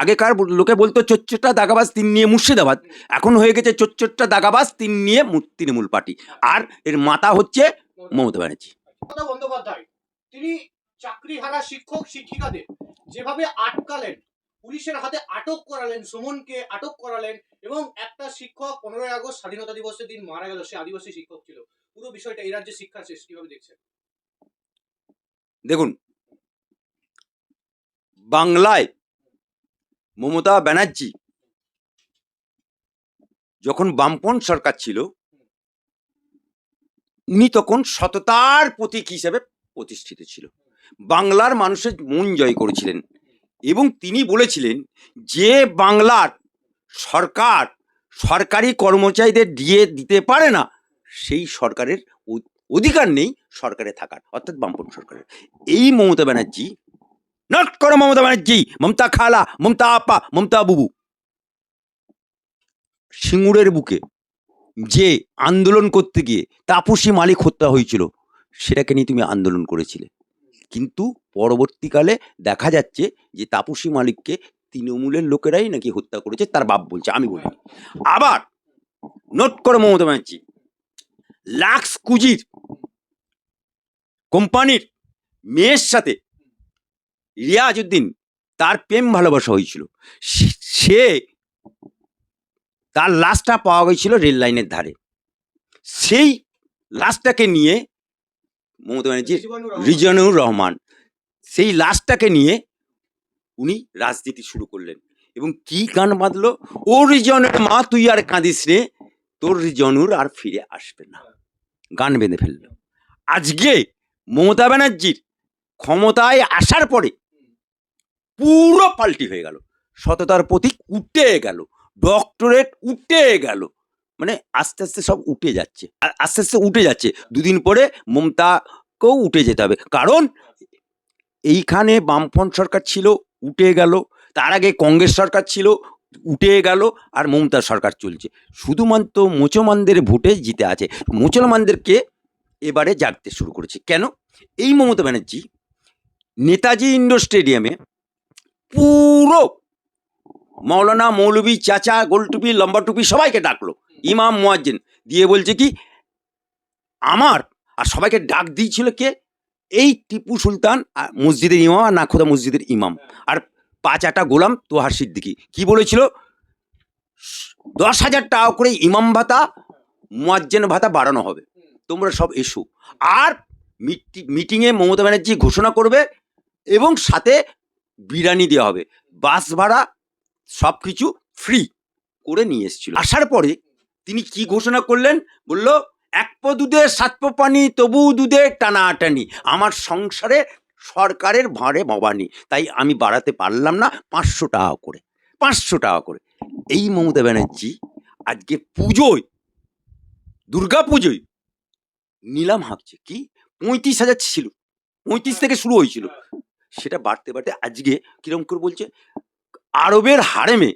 আগেকার লোকে বলতো চোচ্চটা দাগাবাজ তিন নিয়ে মুর্শিদাবাদ। এখন হয়ে গেছে চোচ্চটা দাগাবাজ তিন নিয়ে তৃণমূল পার্টি। আর এর মাতা হচ্ছে মমতা ব্যানার্জি। বন্দ্যোপাধ্যায় তিনি চাকরিহারা শিক্ষক শিক্ষিকাদের যেভাবে আটকালেন পুলিশের হাতে আটক করালেন সুমনকে আটক করালেন এবং একটা শিক্ষক পনেরোই আগস্ট স্বাধীনতা দিবসের দিন মারা গেল সে আদিবাসী শিক্ষক ছিল। পুরো বিষয়টা এই রাজ্যে শিক্ষা শেষ কীভাবে দেখছেন? দেখুন বাংলায় মমতা ব্যানার্জি যখন বামপন সরকার ছিল, উনি তখন সততার প্রতীক হিসেবে প্রতিষ্ঠিত ছিল। বাংলার মানুষের মন জয় করেছিলেন এবং তিনি বলেছিলেন যে বাংলার সরকার সরকারি কর্মচারীদের দিয়ে দিতে পারে না, সেই সরকারের অধিকার নেই সরকারে থাকার, অর্থাৎ বামপন সরকারের। এই মমতা ব্যানার্জি নট করো মমতা ব্যানার্জি মমতা খালা মমতা আপা মমতা বুবু সিঙ্গুরের বুকে যে আন্দোলন করতে গিয়ে তাপসী মালিক হত্যা হয়েছিল সেটাকে নিয়ে তুমি আন্দোলন করেছিলে কিন্তু পরবর্তীকালে দেখা যাচ্ছে যে তাপসী মালিককে তৃণমূলের লোকেরাই নাকি হত্যা করেছে তার বাপ বলছে আমি বলি আবার নোট করো মমতা ব্যানার্জি লাক্স কুজির কোম্পানির মেয়ের সাথে রিয়াজউদ্দিন তার প্রেম ভালোবাসা হয়েছিল। সে- তার লাশটা পাওয়া গেছিল রেল লাইনের ধারে। সেই লাশটাকে নিয়ে মমতা ব্যানার্জি। রিজনুর রহমান, সেই লাশটাকে নিয়ে উনি রাজনীতি শুরু করলেন এবং কি গান বাঁধলো ও রিজনের মা, তুই আর কাঁদিস রে, তোর রিজনুর আর ফিরে আসবে না। গান বেঁধে ফেলল। আজকে মমতা ব্যানার্জির ক্ষমতায় আসার পরে পুরো পাল্টি হয়ে গেল। সততার প্রতীক উঠে গেল। ডক্টরেট উঠে গেল। মানে আস্তে আস্তে সব উঠে যাচ্ছে। আর আস্তে আস্তে উঠে যাচ্ছে। দুদিন পরে মমতাকেও উঠে যেতে হবে। কারণ এইখানে বামফ্রন্ট সরকার ছিল, উঠে গেল। তার আগে কংগ্রেস সরকার ছিল, উঠে গেল আর মমতা সরকার চলছে। শুধুমাত্র মুসলমানদের ভোটে জিতে আছে। মুসলমানদেরকে এবারে জাগতে শুরু করেছে। কেন? এই মমতা ব্যানার্জি নেতাজি ইন্ডোর স্টেডিয়ামে পুরো। মৌলানা মৌলবী চাচা, গোলটুপি লম্বা টুপি সবাইকে ডাকলো। ইমাম, মুয়াজ্জিন। দিয়ে বলছে কি, আমার আর সবাইকে ডাক দিয়েছিল কে? এই টিপু সুলতান আর মসজিদের ইমাম আর নাখোদা মসজিদের ইমাম। আর পাঁচ আটা গোলাম তোহার সিদ্দিকি। কি বলেছিল? দশ হাজার টাকা করে ইমাম ভাতা মোয়াজ্জেন ভাতা বাড়ানো হবে। তোমরা সব এসো। আর মিটি- মিটিংয়ে মমতা ব্যানার্জি ঘোষণা করবে এবং সাথে বিরিয়ানি দেওয়া হবে। বাস ভাড়া সব কিছু ফ্রি করে নিয়ে এসেছিল। আসার পরে তিনি কি ঘোষণা করলেন? বলল, এক পো দুধে, সাত পো পানি তবু দুধে টানাটানি। আমার সংসারে সরকারের ভাঁড়ে ভবানি। তাই আমি বাড়াতে পারলাম না পাঁচশো টাকা করে। পাঁচশো টাকা করে। এই মমতা ব্যানার্জি আজকে পুজোয়, দুর্গা পুজোয় নিলাম হাঁকছে। কি? পঁয়ত্রিশ হাজার ছিল। পঁয়ত্রিশ থেকে শুরু হয়েছিল। সেটা বাড়তে বাড়তে আজকে কিরম করে বলছে? আরবের হারেমে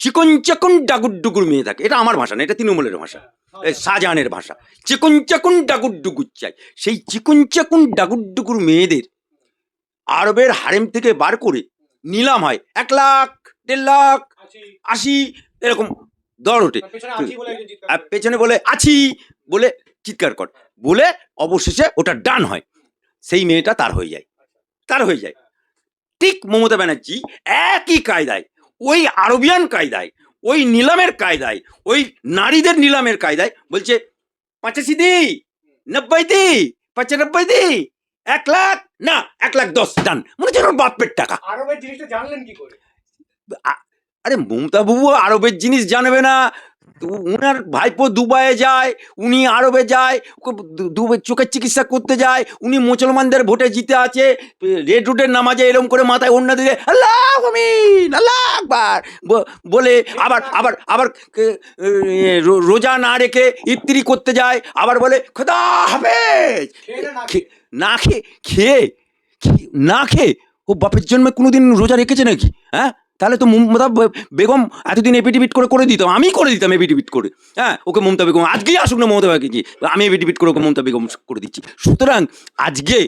চিকন চাকুন ডাগুর ডুগুর মেয়ে থাকে। এটা আমার ভাষা না এটা তৃণমূলের ভাষা। এই শাহজাহানের ভাষা। চিকন চাকুন ডাগুর ডুগুর চাই। সেই চিকন চাকুন ডাগুর ডুগুর মেয়েদের আরবের হারেম থেকে বার করে নিলাম হয় এক লাখ দেড় লাখ আশি। এরকম দর ওঠে। পেছনে বলে আছি বলে চিৎকার কর। বলে অবশেষে ওটা ডান হয়। সেই মেয়েটা তার হয়ে যায়। তার হয়ে যায়। ঠিক মমতা ব্যানার্জি একই কায়দায় ওই আরবিয়ান কায়দায় ওই নিলামের কায়দায় ওই নারীদের নিলামের কায়দায় বলছে পঁচাশি দি নব্বই দি পঁচানব্বই দি এক লাখ না এক লাখ দশ ডান। মনে হচ্ছে ওর বাপের টাকা। আরবের জিনিসটা জানলেন কি করে? আরে মমতা বাবু আরবের জিনিস জানবে না। উনার ভাইপো দুবাইয়ে যায় উনি আরবে যায় ও- দু- দুবাই চোখের চিকিৎসা করতে যায় উনি মুসলমানদের ভোটে জিতে আছে রেড রুটের নামাজে এরম করে মাথায় অন্য দিকে আল্লাহ আমিন আল্লাহ আকবার! বলে আবার আবার আবার রোজা না রেখে ইফতারি করতে যায় আবার বলে খোদা হাফেজ! খে- না খেয়ে খেয়ে না খেয়ে ও বাপের জন্মে কোনোদিন রোজা রেখেছে নাকি? হ্যাঁ? তাহলে তো মমতা বেগম এতদিন এপিটিপিট করে করে দিতাম আমি করে দিতাম এপিটিপিট করে। হ্যাঁ ওকে মমতা বেগম, আজকেই আসুক না মমতা বেগম আমি এপিটিপিট করে ওকে মমতা বেগম করে দিচ্ছি। সুতরাং আজকে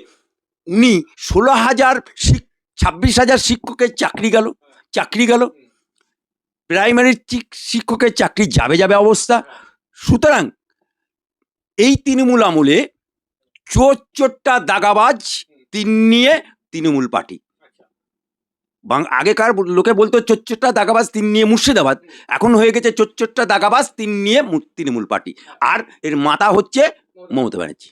উনি ষোলো হাজার ছাব্বিশ হাজার শিক্ষকের চাকরি গেল চাকরি গেল। প্রাইমারি শিক্ষকের চাকরি যাবে যাবে অবস্থা। সুতরাং এই তৃণমূল আমলে চোর চোরটা দাগাবাজ, তিন নিয়ে তৃণমূল পার্টি। বাং আগেকার লোকে বলতো, চোচ্চোরটা দাগাবাজ তিন নিয়ে মুর্শিদাবাদ। এখন হয়ে গেছে, চোচ্চোরটা দাগাবাজ তিন নিয়ে তৃণমূল পার্টি। আর এর মাথা হচ্ছে মমতা ব্যানার্জি।